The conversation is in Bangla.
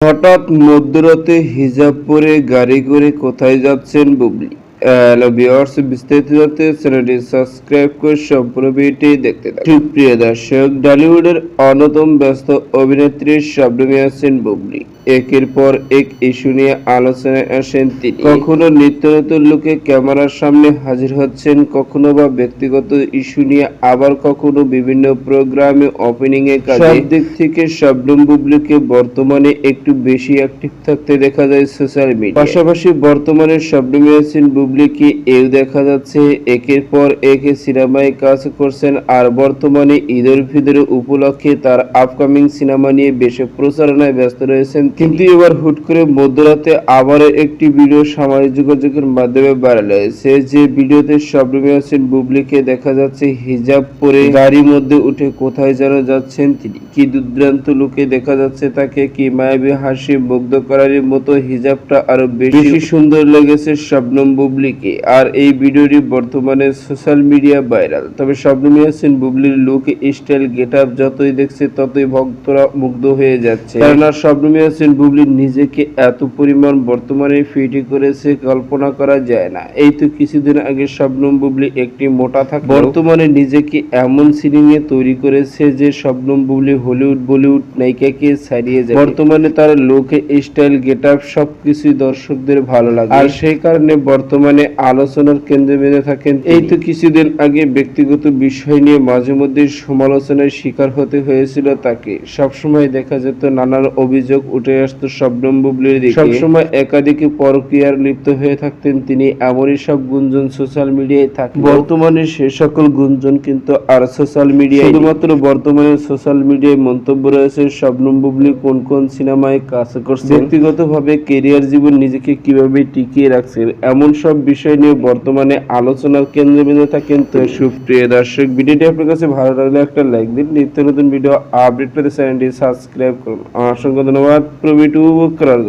হঠাৎ মধ্যরাতে হিজাব পরে গাড়ি করে কোথায় যাচ্ছেন বুবলি? বিস্তারিত সাবস্ক্রাইব করে দেখতে দর্শক টলিউডের অন্যতম ব্যস্ত অভিনেত্রী শব্দ আছেন বুবলি। একের পর এক ইস্যু নিয়ে আলোচনায় আসেন তিনি। কখনো নিত্য নতুন লোকে ক্যামেরার সামনে হাজির হচ্ছেন কখনো বা ব্যক্তিগত ইস্যু নিয়ে আবার কখনো বিভিন্ন প্রোগ্রামে ওপেনিং এ কাজে। সব দিক থেকে শবনম বুবলিকে বর্তমানে একটু বেশি অ্যাক্টিভ থাকতে দেখা যায় সোশ্যাল মিডিয়া পাশাপাশি বর্তমানে শবনমী আছেন বুবলিকে এও দেখা যাচ্ছে একের পর এক সিনেমায় কাজ করছেন আর বর্তমানে ঈদের ভিতরে উপলক্ষে তার আপকামিং সিনেমা নিয়ে বেশি প্রচারণায় ব্যস্ত রয়েছেন কিন্তু এবার হুট করে মধ্যরাতে আবারও একটি ভিডিও সামাজিক যোগাযোগের মাধ্যমে ভাইরাল হয়েছে যে ভিডিওতে শবনমী হোসেন বুবলিকে দেখা যাচ্ছে হিজাব পরে গাড়ির মধ্যে উঠে কোথায় যেন যাচ্ছেন তিনি। কি দুর্দান্ত লুকে দেখা যাচ্ছে তাকে কি মায়াবী হাসি মুগ্ধ করার মতো হিজাবটা আরও বেশি সুন্দর লেগেছে শবনম বুবলিকে। আর এই ভিডিওটি বর্তমানে সোশ্যাল মিডিয়া ভাইরাল। তবে শবনমী হোসেন বুবলির লুক স্টাইল গেট আপ যতই দেখছে ততই ভক্তরা মুগ্ধ হয়ে যাচ্ছে। কেননা শবনমী হোসেন বুবলি, নিজেকে এত পরিমাণ বর্তমানে ফিটি করেছে, কল্পনা করা যায় না। এই তো কিছুদিন আগে শবনম বুবলি একটি মোটা থাকে বর্তমানে নিজেকে এমন সিনেমে তৈরি করেছে যে শবনম বুবলি হলিউড, বলিউড নায়িকাকে ছাড়িয়ে যায় বর্তমানে তার লোকে স্টাইল গেট আপ সবকিছুই দর্শকদের ভালো লাগে। আর সেই কারণে বর্তমানে আলোচনার কেন্দ্রে বেঁধে থাকেন এই তো কিছুদিন আগে ব্যক্তিগত বিষয় নিয়ে মাঝে মধ্যে সমালোচনার শিকার হতে হয়েছিল তাকে। সবসময় দেখা যেত নানান অভিযোগ উঠে আসতো শবনম বুবলির দিকে সবসময় একাধিক পরক্রিয়ার লিপ্ত হয়ে থাকতেন তিনি এমনই সব গুঞ্জন সোশ্যাল মিডিয়ায় থাকে। বর্তমানে সে সকল গুঞ্জন কিন্তু আর সোশ্যাল মিডিয়ায় শুধুমাত্র বর্তমানে সোশ্যাল মিডিয়ায় মন্তব্য রয়েছে শবনম বুবলি কোন কোন সিনেমায় কাজ করছে ব্যক্তিগতভাবে কেরিয়ার জীবন নিজেকে কীভাবে টিকিয়ে রাখছেন এমন সব বিষয় নিয়ে বর্তমানে আলোচনার কেন্দ্রবিন্দু থাকেন তো। সুপ্রিয় দর্শক ভিডিওটি আপনার কাছে ভালো লাগলে একটা লাইক দিন। নিত্য নতুন ভিডিও আপডেট পেতে চ্যানেলটি সাবস্ক্রাইব করুন। অসংখ্য ধন্যবাদ। प्रवीटू वो करार